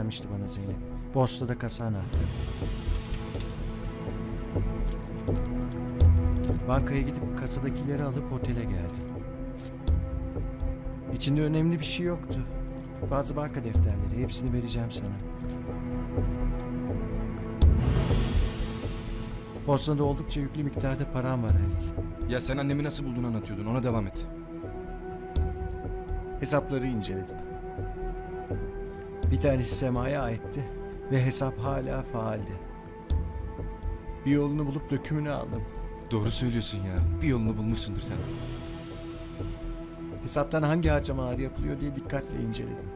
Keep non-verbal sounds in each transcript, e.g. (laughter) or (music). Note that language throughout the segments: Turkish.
vermişti bana Zeynep. Bosna'da kasa anahtarı. Bankaya gidip kasadakileri alıp otele geldim. İçinde önemli bir şey yoktu. Bazı banka defterleri. Hepsini vereceğim sana. Bosna'da oldukça yüklü miktarda param var Halil. Ya sen annemi nasıl bulduğunu anlatıyordun ona devam et. Hesapları inceledim. Bir tanesi Sema'ya aitti ve hesap hala faaldi. Bir yolunu bulup dökümünü aldım. Doğru söylüyorsun ya. Bir yolunu bulmuşsundur sen. Hesaptan hangi harcamalar yapılıyor diye dikkatle inceledim.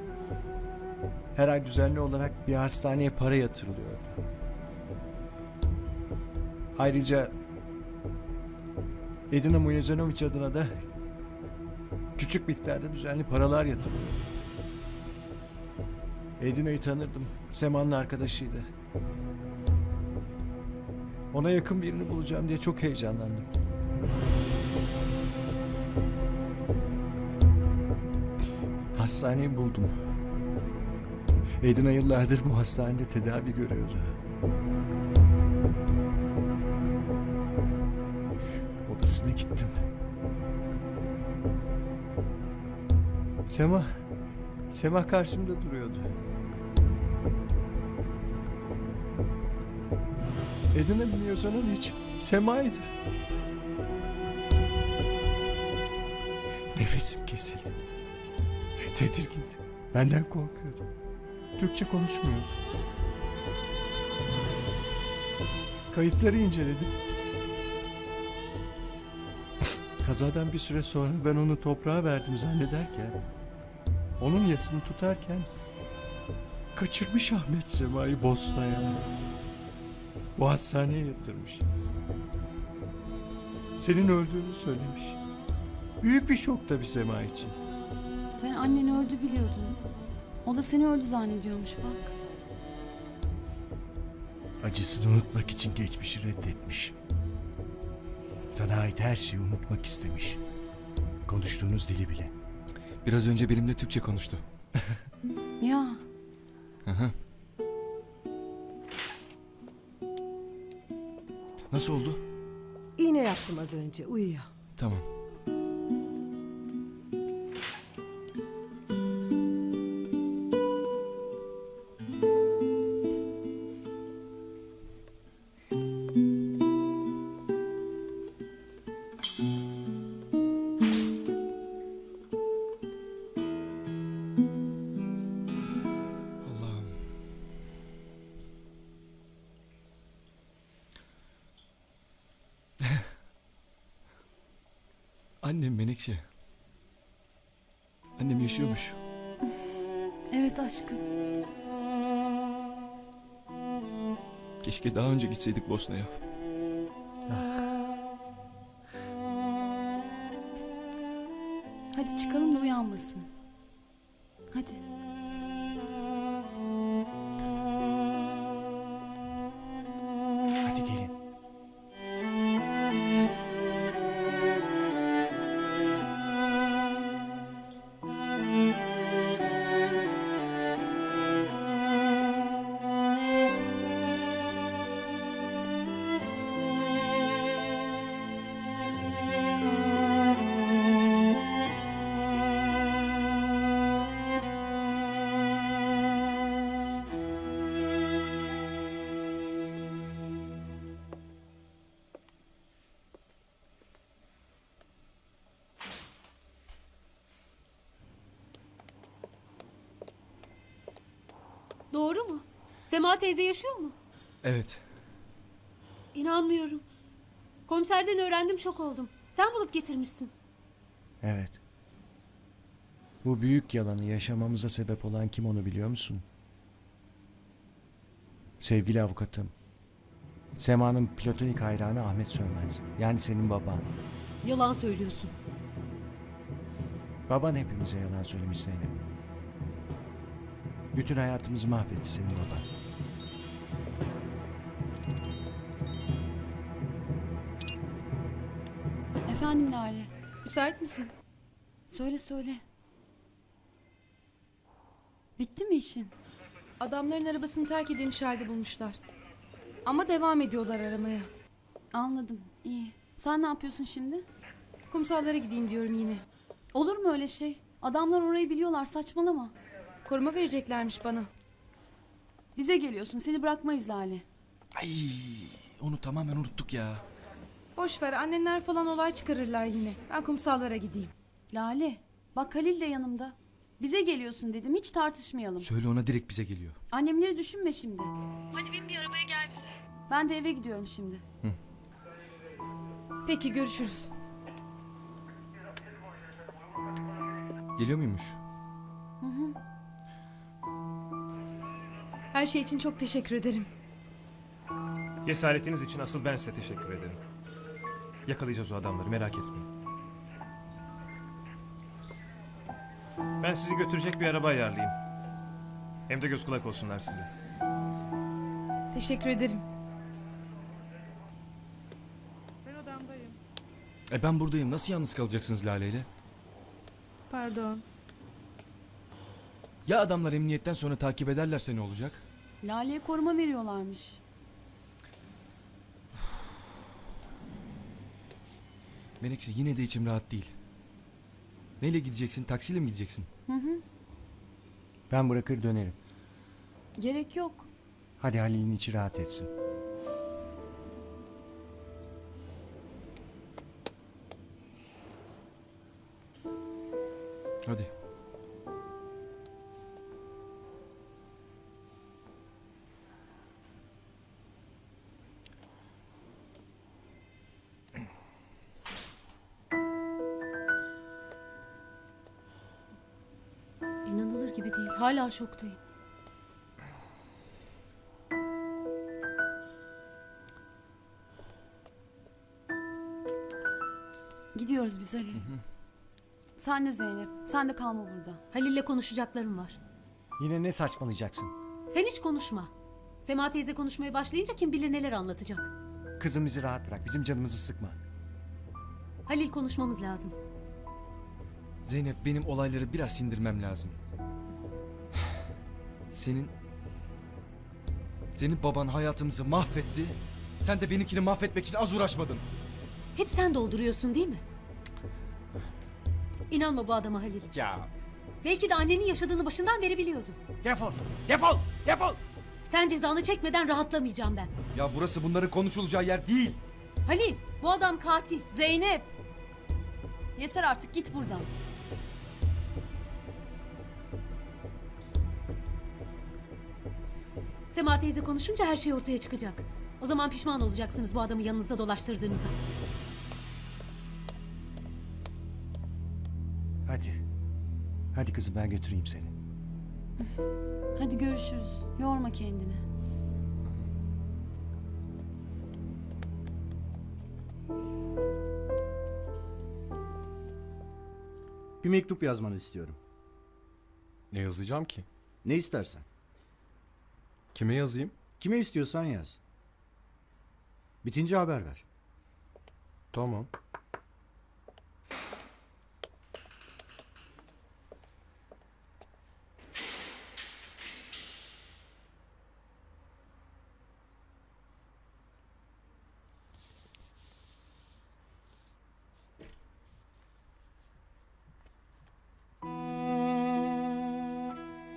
Her ay düzenli olarak bir hastaneye para yatırılıyordu. Ayrıca Edina Mujezanovic adına da küçük miktarda düzenli paralar yatırılıyordu. Edina'yı tanırdım. Sema'nın arkadaşıydı. Ona yakın birini bulacağım diye çok heyecanlandım. Hastaneyi buldum. Edina yıllardır bu hastanede tedavi görüyordu. Odasına gittim. Sema, Sema karşımda duruyordu. Edina bilmiyorsan hiç Sema'ydı. Nefesim kesildi. Tedirgindi. Benden korkuyordu. Türkçe konuşmuyordu. Kayıtları inceledim. Kazadan bir süre sonra ben onu toprağa verdim zannederken... ...onun yasını tutarken... ...kaçırmış Ahmet Sema'yı Bosna'ya. Bu hastaneye yatırmış. Senin öldüğünü söylemiş. Büyük bir şok tabii Sema için. Sen annen öldü biliyordun. O da seni öldü zannediyormuş bak. Acısını unutmak için geçmişi reddetmiş. Sana ait her şeyi unutmak istemiş. Konuştuğunuz dili bile. Biraz önce benimle Türkçe konuştu. Ya Aha. Nasıl oldu? İğne yaptım az önce uyuyor. Tamam. Annem Menekşe. Annem yaşıyormuş. (laughs) evet aşkım. Keşke daha önce gitseydik Bosna'ya. Hadi çıkalım da uyanmasın. Hadi. Sema teyze yaşıyor mu? Evet. İnanmıyorum. Komiserden öğrendim şok oldum. Sen bulup getirmişsin. Evet. Bu büyük yalanı yaşamamıza sebep olan kim onu biliyor musun? Sevgili avukatım. Sema'nın platonik hayranı Ahmet Sönmez. Yani senin baban. Yalan söylüyorsun. Baban hepimize yalan söylemiş Zeynep. Bütün hayatımızı mahvetti senin baban. Efendim Lale. Müsait misin? Söyle söyle. Bitti mi işin? Adamların arabasını terk edilmiş halde bulmuşlar. Ama devam ediyorlar aramaya. Anladım. İyi. Sen ne yapıyorsun şimdi? Kumsallara gideyim diyorum yine. Olur mu öyle şey? Adamlar orayı biliyorlar saçmalama. Koruma vereceklermiş bana. Bize geliyorsun seni bırakmayız Lale. Ay onu tamamen unuttuk ya. Boş ver annenler falan olay çıkarırlar yine. Ben kumsallara gideyim. Lale bak Halil de yanımda. Bize geliyorsun dedim hiç tartışmayalım. Söyle ona direkt bize geliyor. Annemleri düşünme şimdi. Hadi bin bir arabaya gel bize. Ben de eve gidiyorum şimdi. Peki görüşürüz. Geliyor muymuş? Her şey için çok teşekkür ederim. Cesaretiniz için asıl ben size teşekkür ederim. Yakalayacağız o adamları merak etmeyin. Ben sizi götürecek bir araba ayarlayayım. Hem de göz kulak olsunlar size. Teşekkür ederim. E ben buradayım. Nasıl yalnız kalacaksınız Lale ile? Pardon. Ya adamlar emniyetten sonra takip ederlerse ne olacak? Lale'ye koruma veriyorlarmış. Menekşe yine de içim rahat değil. Neyle gideceksin? Taksiyle mi gideceksin? Ben bırakır dönerim. Gerek yok. Hadi Halil'in içi rahat etsin. Hadi. Hala şoktayım. Gidiyoruz biz Halil. Sen de Zeynep. Sen de kalma burada. Halil'le konuşacaklarım var. Yine ne saçmalayacaksın? Sen hiç konuşma. Sema teyze konuşmaya başlayınca kim bilir neler anlatacak. Kızım bizi rahat bırak. Bizim canımızı sıkma. Halil konuşmamız lazım. Zeynep benim olayları biraz sindirmem lazım. Senin... Senin baban hayatımızı mahvetti. Sen de benimkini mahvetmek için az uğraşmadın. Hep sen dolduruyorsun değil mi? İnanma bu adama Halil. Ya Belki de annenin yaşadığını başından beri biliyordu. defol. Defol. Defol. Sen cezanı çekmeden rahatlamayacağım ben. Ya burası bunların konuşulacağı yer değil. Halil, bu adam katil. Zeynep! Yeter artık git buradan. Sema teyze konuşunca her şey ortaya çıkacak. O zaman pişman olacaksınız bu adamı yanınızda dolaştırdığınıza. Hadi. Hadi kızım ben götüreyim seni. Hadi görüşürüz. Yorma kendini. Bir mektup yazmanı istiyorum. Ne yazacağım ki? Ne istersen. Kime yazayım? Kime istiyorsan yaz. Bitince haber ver. Tamam.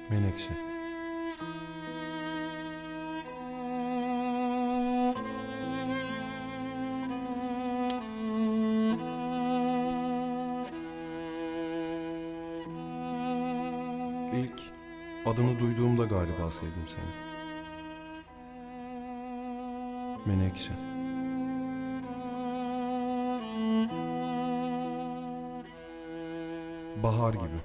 Menekşe. Adını duyduğumda galiba sevdim seni. Menekşe. Bahar gibi.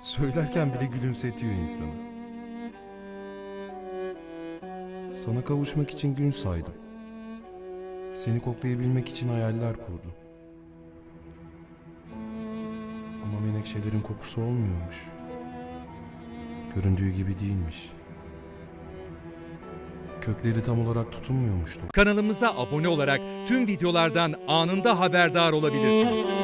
Söylerken bile gülümsetiyor insanı. Sana kavuşmak için gün saydım. Seni koklayabilmek için hayaller kurdum. Menekşelerin kokusu olmuyormuş. Göründüğü gibi değilmiş. Kökleri tam olarak tutunmuyormuştu. Kanalımıza abone olarak tüm videolardan anında haberdar olabilirsiniz.